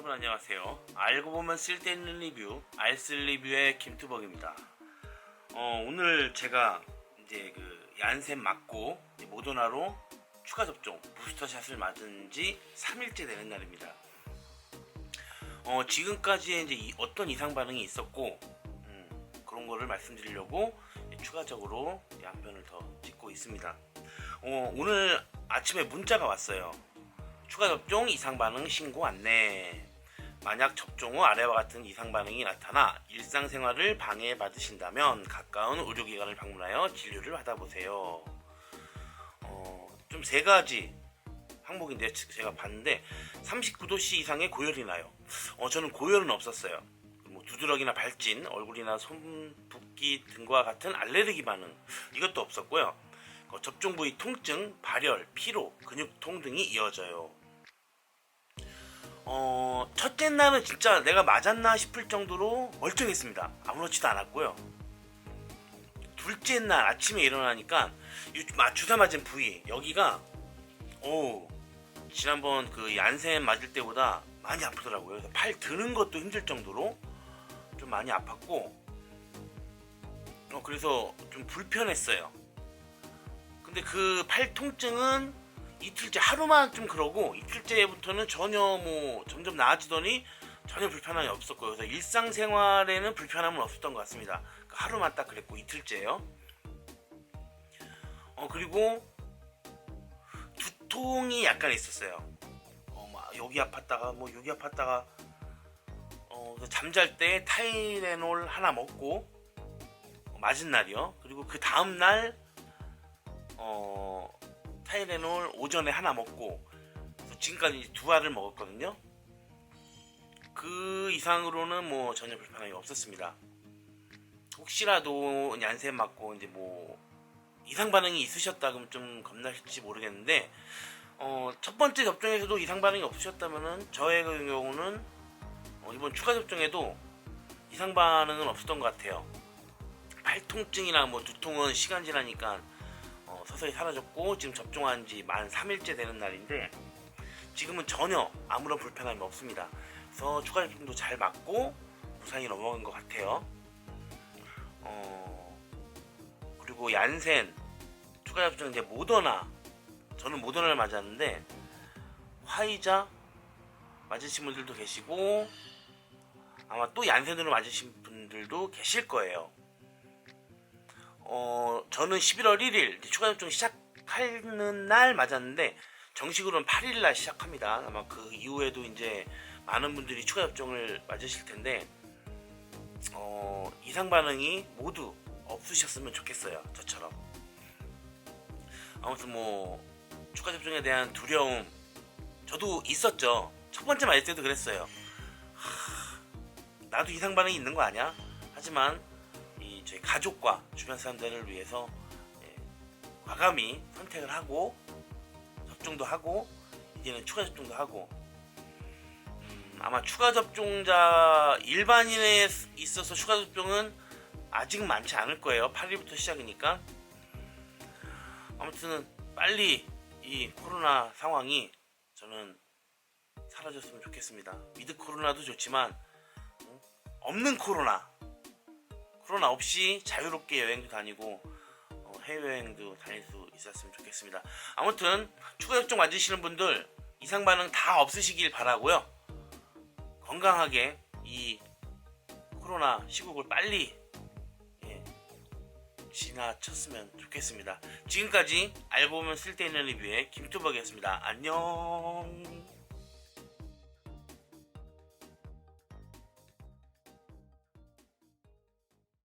여러분 안녕하세요. 알고 보면 쓸데있는 리뷰 알쓸 리뷰의 김투벅입니다. 어, 오늘 제가 이제 그 얀센 맞고 모더나로 추가 접종 부스터샷을 맞은 지 3일째 되는 날입니다. 어, 지금까지 이제 이- 어떤 이상 반응이 있었고 음, 그런 거를 말씀드리려고 추가적으로 한 편을 더 찍고 있습니다. 어, 오늘 아침에 문자가 왔어요. 추가 접종 이상 반응 신고 안내. 만약 접종 후 아래와 같은 이상 반응이 나타나 일상생활을 방해 받으신다면 가까운 의료기관을 방문하여 진료를 받아보세요. 어, 좀 세 가지 항목인데 제가 봤는데 39도씨 이상의 고열이 나요. 어, 저는 고열은 없었어요. 뭐 두드러기나 발진, 얼굴이나 손 붓기 등과 같은 알레르기 반응 이것도 없었고요. 어, 접종 부위 통증, 발열, 피로, 근육통 등이 이어져요. 어, 첫째 날은 진짜 내가 맞았나 싶을 정도로 멀쩡했습니다. 아무렇지도 않았고요. 둘째 날 아침에 일어나니까 주사 맞은 부위 여기가 오 지난번 그 얀센 맞을 때보다 많이 아프더라고요. 팔 드는 것도 힘들 정도로 좀 많이 아팠고 어, 그래서 좀 불편했어요. 근데 그 팔 통증은 이틀째 하루만 좀 그러고 이틀째부터는 전혀 뭐 점점 나아지더니 전혀 불편함이 없었고요. 그래서 일상생활에는 불편함은 없었던 것 같습니다. 그 하루만 딱 그랬고 이틀째요. 어 그리고 두통이 약간 있었어요. 어, 막 여기 아팠다가 뭐 여기 아팠다가 어, 잠잘 때 타이레놀 하나 먹고 어, 맞은 날이요. 그리고 그 다음 날 어, 타이레놀 오전에 하나 먹고 지금까지 두 알을 먹었거든요. 그 이상으로는 뭐 전혀 불편함이 없었습니다. 혹시라도 얀센 맞고 이제 뭐 이상 반응이 있으셨다 그러면 좀 겁나실지 모르겠는데 어, 첫 번째 접종에서도 이상 반응이 없으셨다면은 저의 경우는 어, 이번 추가 접종에도 이상 반응은 없었던 것 같아요. 팔 통증이나 뭐 두통은 시간 지나니까 어, 서서히 사라졌고 지금 접종한 지 만 3일째 되는 날인데 지금은 전혀 아무런 불편함이 없습니다. 그래서 추가 접종도 잘 맞고 무사히 넘어간 것 같아요. 어, 그리고 얀센 추가 접종 이제 모더나 저는 모더나를 맞았는데 화이자 맞으신 분들도 계시고 아마 또 얀센으로 맞으신 분들도 계실 거예요. 어, 저는 11월 1일 추가 접종 시작하는 날 맞았는데 정식으로는 8일 날 시작합니다. 아마 그 이후에도 이제 많은 분들이 추가 접종을 맞으실 텐데 어, 이상 반응이 모두 없으셨으면 좋겠어요. 저처럼. 아무튼 뭐 추가 접종에 대한 두려움 저도 있었죠. 첫 번째 맞을 때도 그랬어요. 하, 나도 이상 반응이 있는 거 아니야? 하지만 이 저희 가족과 주변 사람들을 위해서 예, 과감히 선택을 하고 접종도 하고 이제는 추가 접종도 하고 음, 아마 추가 접종자 일반인에 있어서 추가 접종은 아직 많지 않을 거예요. 8일부터 시작이니까 아무튼 빨리 이 코로나 상황이 저는 사라졌으면 좋겠습니다. 미드 코로나도 좋지만 음, 없는 코로나 코로나 없이 자유롭게 여행도 다니고 어, 해외여행도 다닐 수 있었으면 좋겠습니다. 아무튼 추가 접종 맞으시는 분들 이상 반응 다 없으시길 바라고요. 건강하게 이 코로나 시국을 빨리 예, 지나쳤으면 좋겠습니다. 지금까지 알고 보면 쓸데있는 리뷰의 김투벅이었습니다. 안녕.